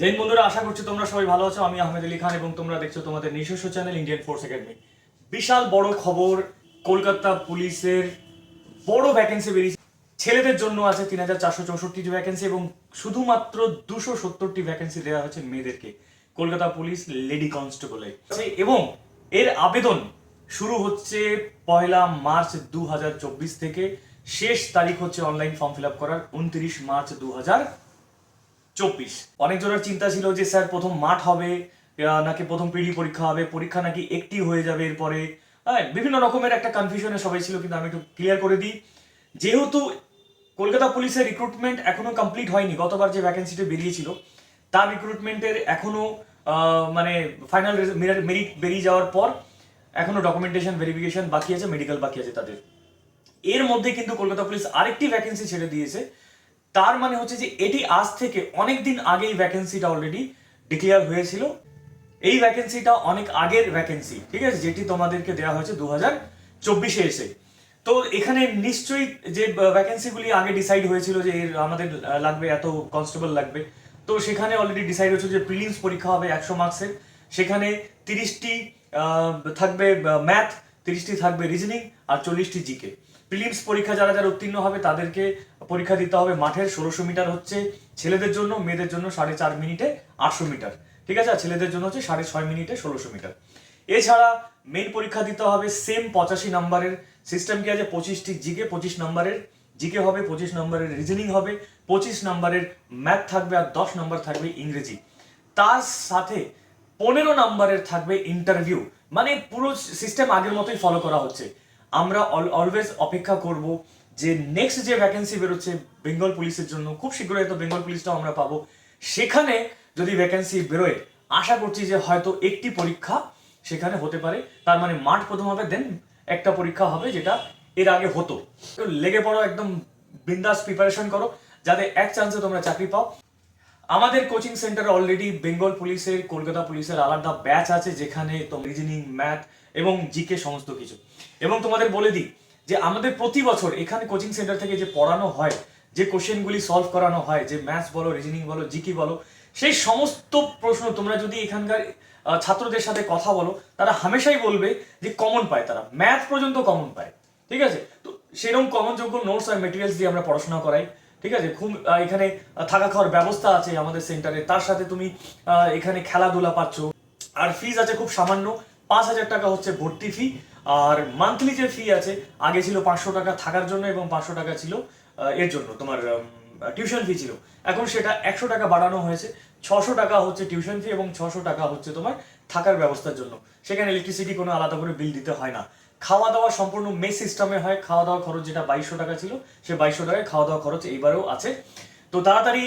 জৈন বন্ধুরা, আশা করছি তোমরা সবাই ভালো আছো। আমি আহমেদ আলী খান এবং তোমরা দেখছ তোমাদের নিজস্ব চ্যানেল ইন্ডিয়ান ফোর্স একাডেমি। বিশাল বড় খবর, কলকাতা পুলিশের বড় ভ্যাকেন্সি বেরিয়েছে। ছেলেদের জন্য আছে তিন হাজার চারশো চৌষট্টিটি ভ্যাকেন্সি এবং শুধুমাত্র দুশো সত্তরটি ভ্যাকেন্সি দেওয়া হচ্ছে মেয়েদেরকে। কলকাতা পুলিশ লেডি কনস্টেবলে এবং এর আবেদন শুরু হচ্ছে পয়লা মার্চ দু হাজার চব্বিশ থেকে। শেষ তারিখ হচ্ছে অনলাইন ফর্ম ফিল আপ করার, উনত্রিশ মার্চ দু চব্বিশ। অনেকজনের চিন্তা ছিল যে স্যার প্রথম মাঠ হবে নাকি প্রথম পিডি পরীক্ষা হবে পরীক্ষা নাকি একটি হয়ে যাবে এরপরে। হ্যাঁ, বিভিন্ন রকমের একটা কনফিউশনে সবাই ছিল কিন্তু আমি একটু ক্লিয়ার করে দিই। যেহেতু কলকাতা পুলিশের রিক্রুটমেন্ট এখনও কমপ্লিট হয়নি গতবার যে ভ্যাকেন্সিটা বেরিয়েছিল তার রিক্রুটমেন্টের এখনও মানে ফাইনাল মেরিট বেরিয়ে যাওয়ার পর এখনও ডকুমেন্টেশন ভেরিফিকেশন বাকি আছে মেডিকেল বাকি আছে তাদের। এর মধ্যে কিন্তু কলকাতা পুলিশ আরেকটি ভ্যাকেন্সি ছেড়ে দিয়েছে তার মানে হচ্ছে যে এটি আজ থেকে অনেক দিন আগেই ভ্যাকেন্সিটা অলরেডি ডিক্লেয়ার হয়েছিল। এই ভ্যাকেন্সিটা অনেক আগের ভ্যাকেন্সি ঠিক আছে? যেটি তোমাদেরকে দেওয়া হয়েছে দু হাজার চব্বিশে এসে। তো এখানে নিশ্চয়ই যে ভ্যাকেন্সিগুলি আগে ডিসাইড হয়েছিল যে আমাদের লাগবে, এত কনস্টেবল লাগবে। তো সেখানে অলরেডি ডিসাইড হয়েছিল যে প্রিলিমস পরীক্ষা হবে একশো মার্কসের সেখানে তিরিশটি থাকবে ম্যাথ তিরিশটি থাকবে রিজনিং আর চল্লিশটি জিকে প্রিলিমস পরীক্ষা যারা যারা উত্তীর্ণ হবে তাদেরকে পরীক্ষা দিতে হবে মাঠের ষোলোশো মিটার হচ্ছে ছেলেদের জন্য, মেয়েদের জন্য সাড়ে চার মিনিটে আটশো মিটার। ঠিক আছে? ছেলেদের জন্য হচ্ছে সাড়ে ছয় মিনিটে ষোলোশো মিটার। এছাড়া মেন পরীক্ষা দিতে হবে সেম পঁচাশি নাম্বারের সিস্টেম কি আছে? পঁচিশটি জিকে, পঁচিশ নাম্বারের জিকে হবে, পঁচিশ নম্বরের রিজনিং হবে, পঁচিশ নম্বরের ম্যাথ থাকবে আর দশ নম্বর থাকবে ইংরেজি। তার সাথে পনেরো নম্বরের থাকবে ইন্টারভিউ মানে পুরো সিস্টেম আগের মতোই ফলো করা হচ্ছে। আমরা অলওয়েজ অপেক্ষা করব যে নেক্সট যে ভ্যাকেন্সি বেরোচ্ছে বেঙ্গল পুলিশের জন্য, খুব শীঘ্রই হয়তো বেঙ্গল পুলিশটাও আমরা পাবো। সেখানে যদি ভ্যাকেন্সি বেরোয়, আশা করছি যে হয়তো একটি পরীক্ষা সেখানে হতে পারে। তার মানে মাঠ প্রথম হবে দেন একটা পরীক্ষা হবে যেটা এর আগে হতো। লেগে পড়ো, একদম বিন্দাস প্রিপারেশন করো, যাতে এক চান্সে তোমরা চাকরি পাও। আমাদের কোচিং সেন্টারে অলরেডি বেঙ্গল পুলিশের কলকাতা পুলিশের আলাদা ব্যাচ আছে, যেখানে তো রিজনিং ম্যাথ এবং জিকে সমস্ত কিছু। এবং তোমাদের বলে দিই যে আমাদের প্রতি বছর এখানে কোচিং সেন্টার থেকে যে পড়ানো হয়, যে কোশ্চেনগুলি সলভ করানো হয়, যে ম্যাথস বলো রিজনিং বলো জিকে বলো, সেই সমস্ত প্রশ্ন তোমরা যদি এখানকার ছাত্রদের সাথে কথা বলো, তারা হামেশাই বলবে যে কমন পায় তারা। ম্যাথ পর্যন্ত কমন পায়। ঠিক আছে? তো সেরকম কমন যোগ্য নোটস আর মেটেরিয়ালস দিয়ে আমরা পড়াশোনা করাই। ঠিক আছে? খুব এখানে থাকা খাওয়ার ব্যবস্থা আছে আমাদের সেন্টারে তার সাথে তুমি এখানে খেলাধুলা পাচ্ছ। আর ফিজ আছে খুব সামান্য। পাঁচ হাজার টাকা হচ্ছে ভর্তি ফি আর মান্থলি যে ফি আছে, আগে ছিল পাঁচশো টাকা থাকার জন্য এবং পাঁচশো টাকা ছিল এর জন্য তোমার টিউশন ফি ছিল। এখন সেটা একশো টাকা বাড়ানো হয়েছে, ছশো টাকা হচ্ছে টিউশন ফি এবং ছশো টাকা হচ্ছে তোমার থাকার ব্যবস্থার জন্য। সেখানে ইলেকট্রিসিটি কোনো আলাদা করে বিল দিতে হয় না। খাওয়া দাওয়া সম্পূর্ণ মেস সিস্টেমে হয় খাওয়া দাওয়া খরচ যেটা বাইশশো টাকা ছিল, সে বাইশশো টাকায় খাওয়া দাওয়া খরচ এইবারেও আছে। তো তাড়াতাড়ি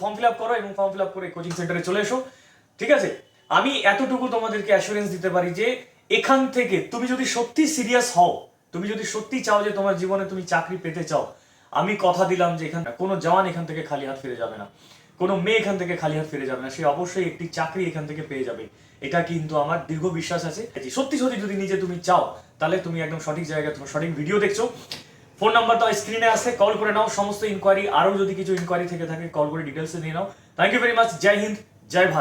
ফর্ম ফিল আপ করো এবং ফর্ম ফিল আপ করে কোচিং সেন্টারে চলে এসো। ঠিক আছে? আমি এতটুকু তোমাদেরকে অ্যাসুরেন্স দিতে পারি যে এখান থেকে তুমি যদি সত্যি সিরিয়াস হও, তুমি যদি সত্যি চাও যে তোমার জীবনে তুমি চাকরি পেতে চাও, আমি কথা দিলাম যে এখান কোনো জওয়ান এখান থেকে খালি হাত ফিরে যাবে না। কোনো মেয়ে এখান থেকে খালি হাত ফিরে যাবে না। সে অবশ্যই একটি চাকরি এখান থেকে পেয়ে যাবে। এটা কিন্তু আমার দীর্ঘ বিশ্বাস আছে। সত্যি সত্যি যদি নিজে তুমি চাও, তাহলে তুমি একদম সঠিক জায়গায় তোমার সঠিক ভিডিও দেখছ। ফোন নাম্বারটা স্ক্রিনে আসে কল করে নাও, সমস্ত ইনকোয়ারি আরও যদি কিছু ইনকোয়ারি থেকে থাকে কল করে ডিটেলসে নিয়ে নাও। Thank you very much Joy Hind Joy Bharat